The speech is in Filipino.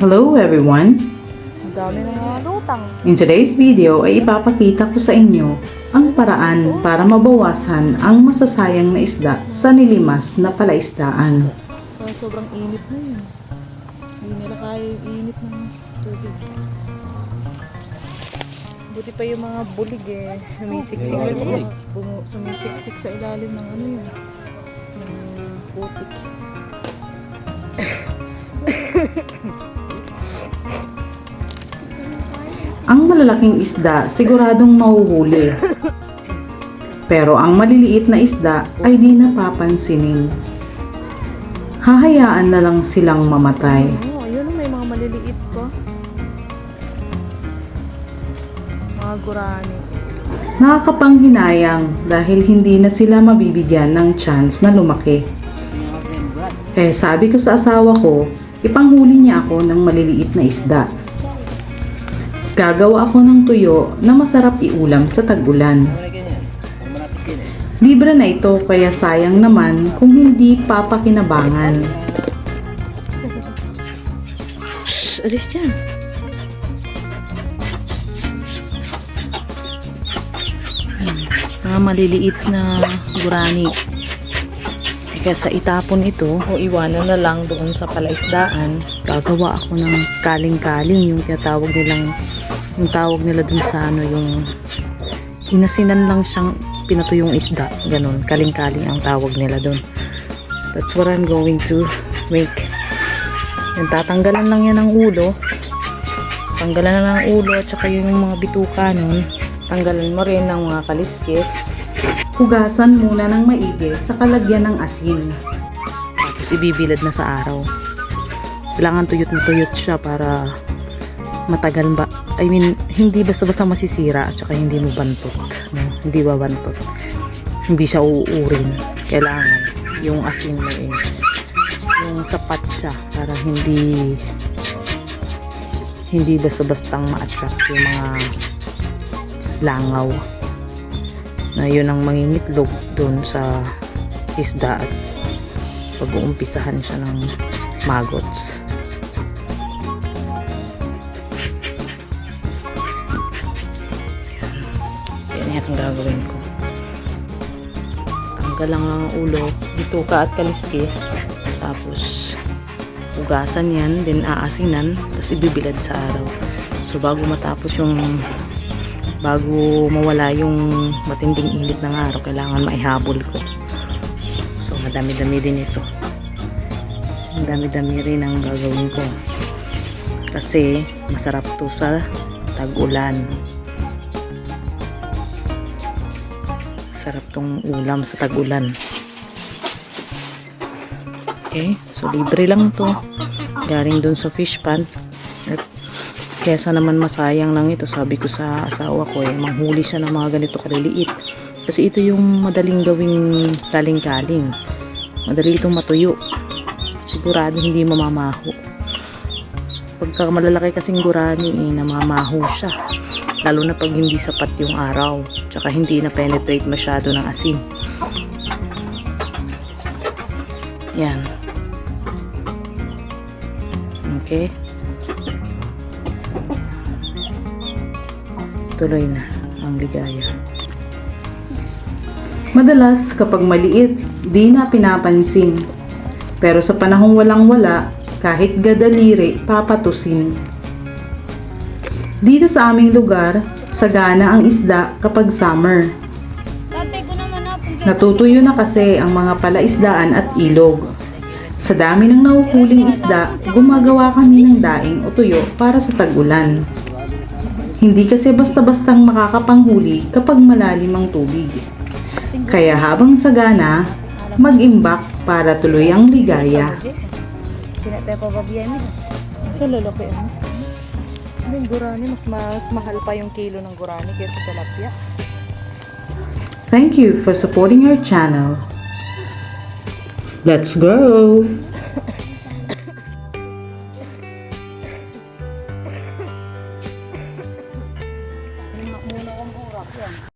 Hello everyone! Ang dami ng mga lutang. In today's video ay ipapakita ko sa inyo ang paraan para mabawasan ang masasayang na isda sa nilimas na palaisdaan. Kaya sobrang init na yun. Hindi nila kaya yung init ng tubig. Buti pa yung mga bulig eh. Sumisiksik sa, bumu, sumisiksik sa ilalim ng ano yun. Ng putik. Ang malalaking isda siguradong mahuhuli. Pero ang maliliit na isda ay di napapansinin. Hahayaan na lang silang mamatay. Oh, yun may mga maliliit pa. Mga gurani. Nakakapanghinayang dahil hindi na sila mabibigyan ng chance na lumaki. Eh sabi ko sa asawa ko, ipanghuli niya ako ng maliliit na isda. Gagawa ako ng tuyo na masarap iulam sa tag-ulan. Libre na ito kaya sayang naman kung hindi papakinabangan. Shhh, alis dyan. Mga maliliit na gurani. Kesa itapon ito o iwanan na lang doon sa palaisdaan, gagawa ako ng kaling-kaling yung tinatawag nilang yung tawag nila dun sa ano yung inasinan lang siyang pinatuyong isda. Ganun kaling-kaling ang tawag nila dun. That's what I'm going to make. Yung tatanggalan lang yan ng ulo. Tanggalan na ng ulo at saka yung mga bituka nun. Tanggalan mo rin ng mga kaliskis. Hugasan muna ng maigi sa kalagyan ng asin. tapos ibibilad na sa araw. Kailangan tuyot na tuyot siya para matagal ba I mean hindi basta-basta masisira at saka hindi mo bantot no? hindi babantot hindi siya uurin kailangan yung asin mo is yung sapat siya para hindi hindi basta-bastang ma-attract yung mga langaw na yun ang mangingitlog doon sa isda at pag-uumpisahan siya ng maggots. Yan, yan ang gagawin ko. Tanggal lang ang ulo, bituka at kaliskis. Tapos, hugasan yan, then aasinan, tapos ibibilad sa araw. So, bago matapos yung bago mawala yung matinding init ng araw, kailangan maihabol ko. So, madami-dami din ito. Ang dami-dami rin ang gagawin ko. Kasi, masarap to sa tag-ulan. Sarap tong ulam sa tag-ulan. Okay, so libre lang to. Galing dun sa fish pan. At Kesa naman masayang lang ito, sabi ko sa asawa ko, eh, manghuli siya ng mga ganito kaliliit. Kasi ito yung madaling gawing kaling-kaling. Madali itong matuyo. Sigurado hindi mamamaho. Pagka malalaki kasing gurani, eh, namamaho siya. Lalo na pag hindi sapat yung araw. Tsaka hindi na penetrate masyado ng asin. Yan. Okay. tuloy na ang ligaya. Madalas kapag maliit, di na pinapansin. Pero sa panahong walang-wala, kahit gadaliri, papatusin. Dito sa aming lugar, sagana ang isda kapag summer. Natutuyo na kasi ang mga palaisdaan at ilog. Sa dami ng nahuhuling isda, gumagawa kami ng daing o tuyo para sa tag-ulan. Hindi kasi basta-bastang makakapanghuli kapag malalim ang tubig. Kaya habang sagana, mag-imbak para tuloy ang ligaya. Pinatay pa ba biyan? Sa lalaki ano? Yung gurani, mas, mas mahal pa yung kilo ng gurani kaysa tilapia. Thank you for supporting our channel. Let's grow!